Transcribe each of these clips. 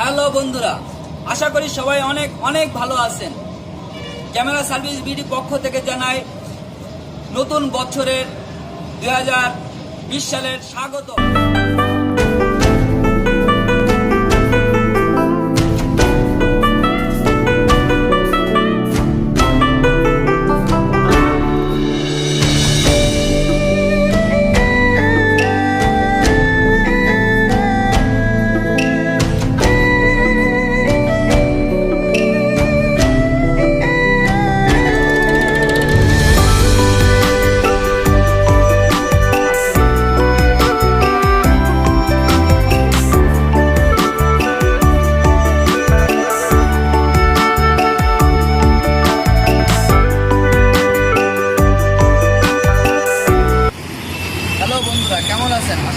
Hello বন্ধুরা, আশা করি সবাই অনেক অনেক ভালো আছেন। ক্যামেরা সার্ভিস বিডি পক্ষ থেকে জানাই, নতুন বছরের দু হাজার বিশ সালের স্বাগত।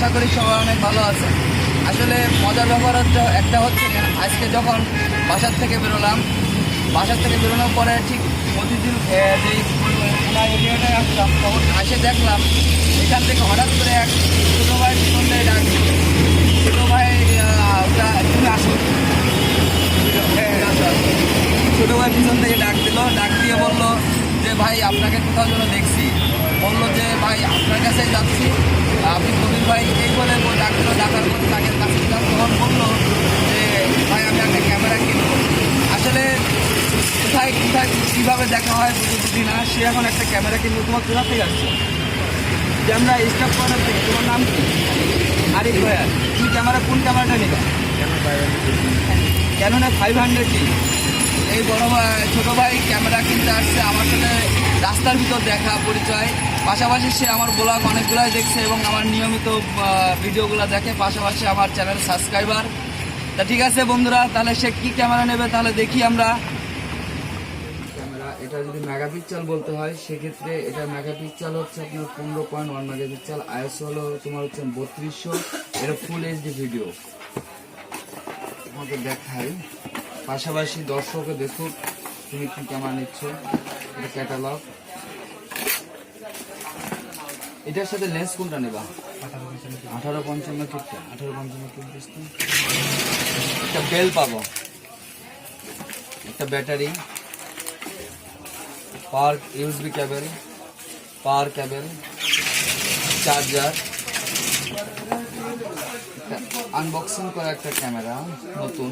আশা করি সবাই অনেক ভালো আছে আসলে মজার ব্যাপার হচ্ছে, একটা হচ্ছে যে আজকে যখন বাসার থেকে বেরোলাম, বাসার থেকে বেরোনোর পরে ঠিক প্রতিদিন খোলা এরিয়াটায় আসলাম, তখন আসে দেখলাম, এখান থেকে হঠাৎ করে এক ছোটো ভাই দিয়ে ডাক। ছোটো ভাই ওটা তুমি আসো। ছোটো ভাই পিছন থেকে ডাক দিল, ডাক দিয়ে বলল যে, ভাই, আপনাকে কোথাও যেন দেখছি বলল যে ভাই আপনার কাছে যাচ্ছি। আপনি কবির ভাই এই বলে ডাকলো ডাকার পর তাকে কাছে তখন বলল যে ভাই আমি একটা ক্যামেরা কিনবো। আসলে কোথায় কোথায় কীভাবে দেখা হয় বুঝে না। সে এখন একটা ক্যামেরা কিনবো। তোমার কোথা থেকে আসছে? ক্যামেরা স্টক করার থেকে তোমার নাম কি? আরিফ ভাইয়া। তুমি ক্যামেরা কোন ক্যামেরাটা নিবা? ক্যানোনে ফাইভ হান্ড্রেড এই বড় ভাই, ছোটো ভাই ক্যামেরা কিনতে আসছে। আমার সাথে রাস্তার ভিতর দেখা, পরিচয়। পাশাপাশি সে আমার ব্লগ অনেকগুলাই দেখছে এবং আমার নিয়মিত ভিডিওগুলো দেখে। পাশাপাশি আমার চ্যানেল সাবস্ক্রাইবার তা ঠিক আছে বন্ধুরা, তাহলে সে কি ক্যামেরা নেবে তাহলে দেখি আমরা। ক্যামেরা এটা যদি মেগাপিক্সেল বলতে হয়, সেক্ষেত্রে এটা মেগাপিক্সেল হচ্ছে আপনার পনেরো পয়েন্ট ওয়ান মেগা মেগাপিক্সেল আইএস হলো তোমার হচ্ছে বত্রিশশো। এটা ফুল এইচডি ভিডিও তোমাকে দেখাই। পাশাপাশি দর্শকও দেখুক তুমি কি ক্যামেরা নিচ্ছ এটা ক্যাটালগ এটার সাথে লেন্স কোনটা নেবা? আঠারো পঞ্চান্ন কিটটা আঠারো পঞ্চান্ন কিট একটা বেল পাবো। একটা battery power USB cable power cable charger unboxing করা একটা ক্যামেরা নতুন।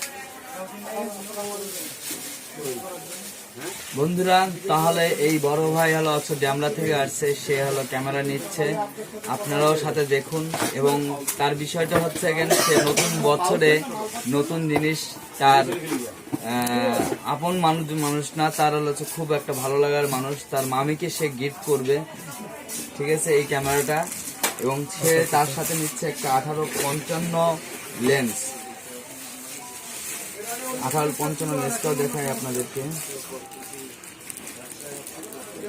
বন্ধুরা, তাহলে এই বড় ভাই হলো হচ্ছে ড্যামরা থেকে আসছে, সে হলো ক্যামেরা নিচ্ছে। আপনারাও সাথে দেখুন। এবং তার বিষয়টা হচ্ছে এখানে সে নতুন বছরে নতুন জিনিস তার আপন মানুষ মানুষ না, তার হলো হচ্ছে খুব একটা ভালো লাগার মানুষ। তার মামিকে সে গিফট করবে। ঠিক আছে, এই ক্যামেরাটা। এবং সে তার সাথে নিচ্ছে একটা আঠারো পঞ্চান্ন লেন্স আঠারো পঞ্চান্ন লেন্সটাও দেখাই আপনাদেরকে।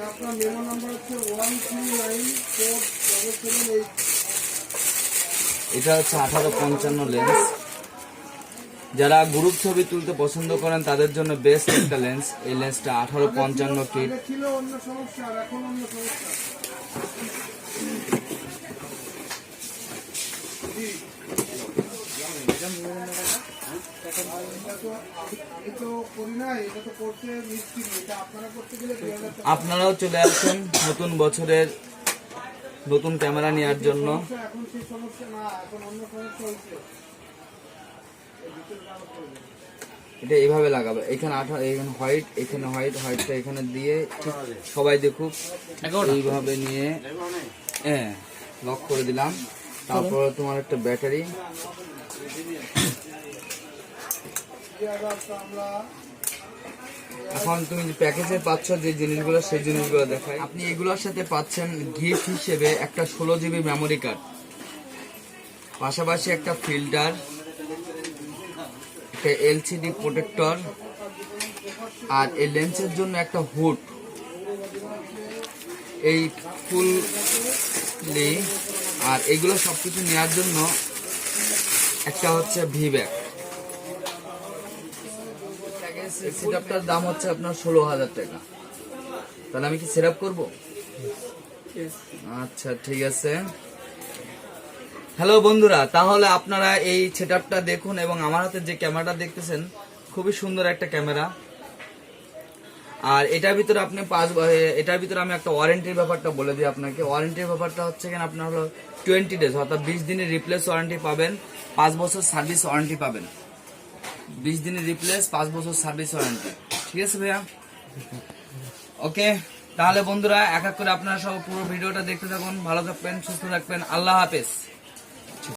আপনার মেমো নাম্বার হচ্ছে one three nine four double seven eight এটা হচ্ছে আঠারো পঞ্চান্ন লেন্স যারা গ্রুপ ছবি তুলতে পছন্দ করেন তাদের জন্য বেস্ট একটা লেন্স এই লেন্সটা আঠারো পঞ্চান্ন কিট ছিল অন্য সমস্যা আর এখন অন্য সমস্যা এটা তো করি না এটা তো করতে এটা আপনারা করতে গেলে দুই হাজার টাকা আপনারাও চলে আসেন নতুন বছরের নতুন ক্যামেরা নেওয়ার জন্য। এখন সেই সমস্যা না এখন অন্য সমস্যা হয়েছে এটা এইভাবে লাগাবে। এখানে আঠা এখানে হোয়াইট এখানে হোয়াইট হোয়াইটটা এখানে দিয়ে সবাই দেখুক। এইভাবে নিয়ে হ্যাঁ লক করে দিলাম। তারপর তোমার একটা ব্যাটারি এখন তুমি যে প্যাকেজে পাচ্ছ যে জিনিসগুলো, সেই জিনিসগুলো দেখাই। আপনি এগুলোর সাথে পাচ্ছেন গিফট হিসেবে একটা ষোলো জিবি মেমোরি কার্ড পাশাপাশি একটা ফিল্টার একটা এলসিডি প্রোটেক্টর আর এই লেন্সের জন্য একটা হুড এই ফুললি আর এগুলো সব কিছু নেওয়ার জন্য একটা হচ্ছে ভি ব্যাগ সেটআপটার দাম হচ্ছে আপনার ষোলো হাজার টাকা। তাহলে আমি কি সেটআপ করব? আচ্ছা ঠিক আছে। হ্যালো বন্ধুরা তাহলে আপনারা এই সেটআপটা দেখুন এবং আমার হাতে যে ক্যামেরাটা দেখতেছেন খুবই সুন্দর একটা ক্যামেরা। আর এটার ভিতরে আপনি পাঁচ এটার ভিতরে আমি একটা ওয়ারেন্টির ব্যাপারটা বলে দিই আপনাকে। ওয়ারেন্টির ব্যাপারটা হচ্ছে কেন আপনার হলো টোয়েন্টি ডেজ অর্থাৎ বিশ দিনের রিপ্লেস ওয়ারেন্টি পাবেন পাঁচ বছর সার্ভিস ওয়ারেন্টি পাবেন। বিশ দিনের রিপ্লেস পাঁচ বছর সার্ভিস ওয়ারেন্টি ঠিক আছে ভাইয়া? ওকে তাহলে বন্ধুরা, এক এক করে আপনারা সব পুরো ভিডিওটা দেখতে থাকুন, ভালো থাকবেন, সুস্থ থাকবেন, আল্লাহ হাফেজ।